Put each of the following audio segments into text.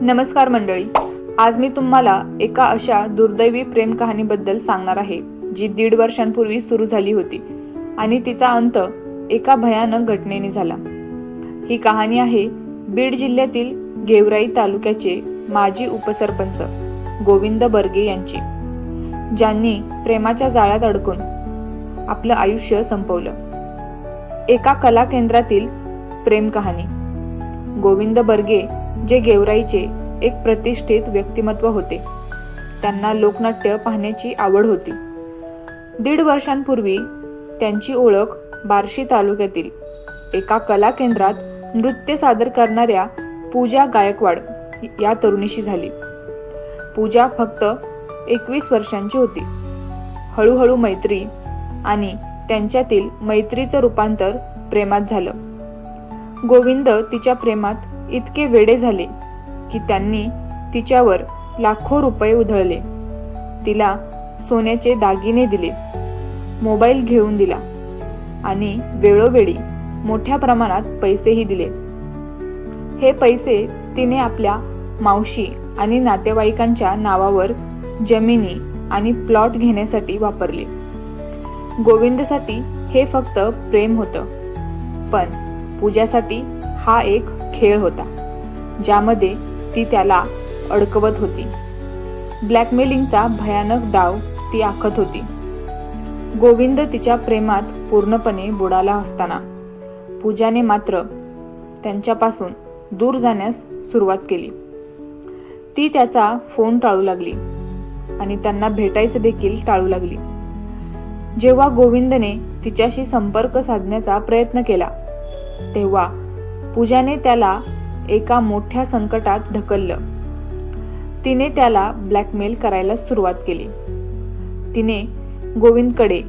नमस्कार मंडळी. आज मी तुम्हाला एका अशा दुर्दैवी प्रेम कहाणीबद्दल सांगणार आहे जी दीड वर्षांपूर्वी सुरू झाली होती आणि तिचा अंत एका भयानक घटनेने झाला. ही कहाणी आहे बीड जिल्ह्यातील गेवराई तालुक्याचे माजी उपसरपंच गोविंद बर्गे यांची ज्यांनी प्रेमाच्या जाळ्यात अडकून आपलं आयुष्य संपवलं. एका कला केंद्रातील प्रेम कहाणी. गोविंद बर्गे जे गेवराईचे एक प्रतिष्ठित व्यक्तिमत्व होते. त्यांना लोकनाट्य पाहण्याची आवड होती. दीड वर्षांपूर्वी त्यांची ओळख बार्शी तालुक्यातील एका कला केंद्रात नृत्य सादर करणाऱ्या पूजा गायकवाड या तरुणीशी झाली. पूजा फक्त एकवीस वर्षांची होती. हळूहळू मैत्री आणि त्यांच्यातील मैत्रीचं रूपांतर प्रेमात झालं. गोविंद तिच्या प्रेमात इतके वेडे झाले की त्यांनी तिच्यावर लाखो रुपये उधळले. तिला सोन्याचे दागिने दिले मोबाईल घेऊन दिला आणि वेळोवेळी मोठ्या प्रमाणात पैसेही दिले. हे पैसे तिने आपल्या मावशी आणि नातेवाईकांच्या नावावर जमिनी आणि प्लॉट घेण्यासाठी वापरले. गोविंदसाठी हे फक्त प्रेम होतं पण पूजासाठी हा एक खेळ होता ज्यामध्ये ती त्याला अडकवत होती. ब्लॅकमेलिंगचा भयानक डाव ती आखत होती. गोविंद तिच्या प्रेमात पूर्णपणे बुडाला असताना पूजाने मात्र त्यांच्यापासून दूर जाण्यास सुरुवात केली. ती त्याचा फोन टाळू लागली आणि त्यांना भेटायचं देखील टाळू लागली. जेव्हा गोविंदने तिच्याशी संपर्क साधण्याचा प्रयत्न केला तेव्हा पूजाने त्याला एका मोठ्या संकटात ढकललं. तिने त्याला ब्लॅकमेल करायला सुरुवात केली. तिने गोविंदकडे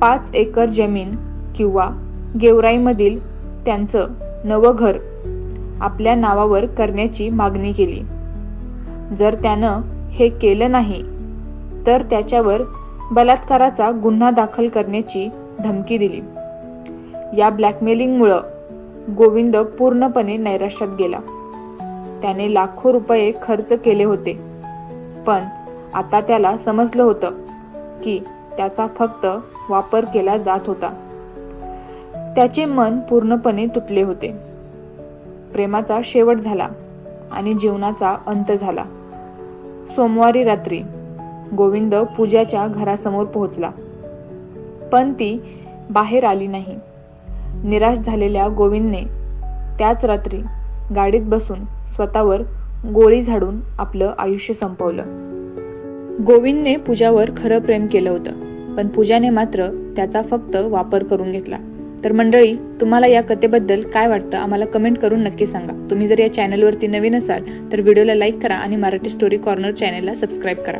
पाच एकर जमीन किंवा गेवराईमधील त्यांचं नवं घर आपल्या नावावर करण्याची मागणी केली. जर त्यानं हे केलं नाही तर त्याच्यावर बलात्काराचा गुन्हा दाखल करण्याची धमकी दिली. या ब्लॅकमेलिंगमुळं गोविंद पूर्णपणे नैराश्यात गेला. त्याने लाखो रुपये खर्च केले होते. पण आता त्याला समजलं होतं की त्याचा फक्त वापर केला जात होता. त्याचे मन पूर्णपणे तुटले होते. प्रेमाचा शेवट झाला आणि जीवनाचा अंत झाला. सोमवारी रात्री गोविंद पूजाच्या घरासमोर पोहोचला. पण ती बाहेर आली नाही. निराश झालेल्या गोविंदने त्याच रात्री गाडीत बसून स्वतःवर गोळी झाडून आपलं आयुष्य संपवलं. गोविंदने पूजावर खरं प्रेम केलं होतं पण पूजाने मात्र त्याचा फक्त वापर करून घेतला. तर मंडळी तुम्हाला या कथेबद्दल काय वाटतं आम्हाला कमेंट करून नक्की सांगा. तुम्ही जर या चॅनलवरती नवीन असाल तर व्हिडिओला लाईक करा आणि मराठी स्टोरी कॉर्नर चॅनलला सबस्क्राईब करा.